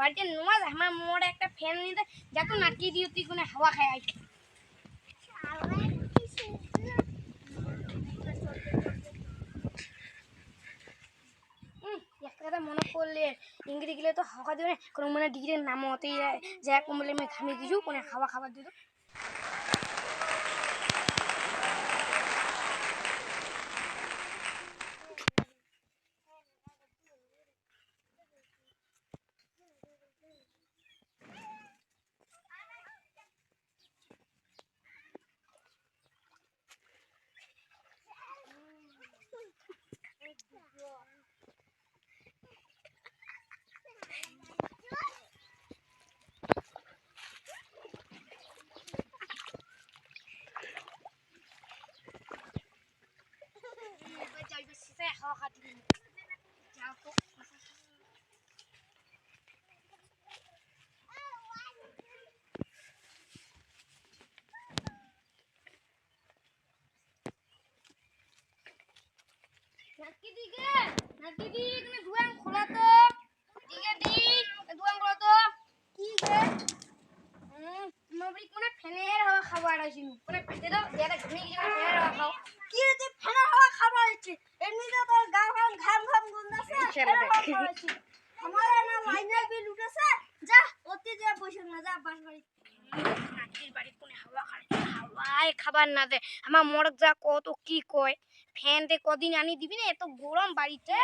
আমার মোড় একটা ফ্যান নিতে যাতো নাকি দিও তুই কোনো হাওয়া খায় আই উম, একটা কথা মনে করলে ইংরেজি গেলে তো হাওয়া দেবে কোনো মানে ডিগ্রির নাম হতেই যা বলে আমি ঘামে দিছু কোনো হাওয়া খাবার দিত দিকে নাকি দিক না কি গে হুম নবরি কোন ফ্যানের হাওয়া খাবার আছে কোন পেটে দাও যারা ঘুমিয়ে গেছে ফ্যানের হাওয়া খাও কি রে তুই খাবার হচ্ছে এমনিতে তোর গা ঘাম ঘাম আমার না বিল উঠেছে। যা অতি যা বসে না যা বাস বাড়ি। নাকির কোনে হাওয়া খাচ্ছে হাওয়ায় খাবার না দে। আমার মরক যা কত কি কয়। ফ্যান দে কদিন আনি দিবি না? এত গরম বাড়িতে।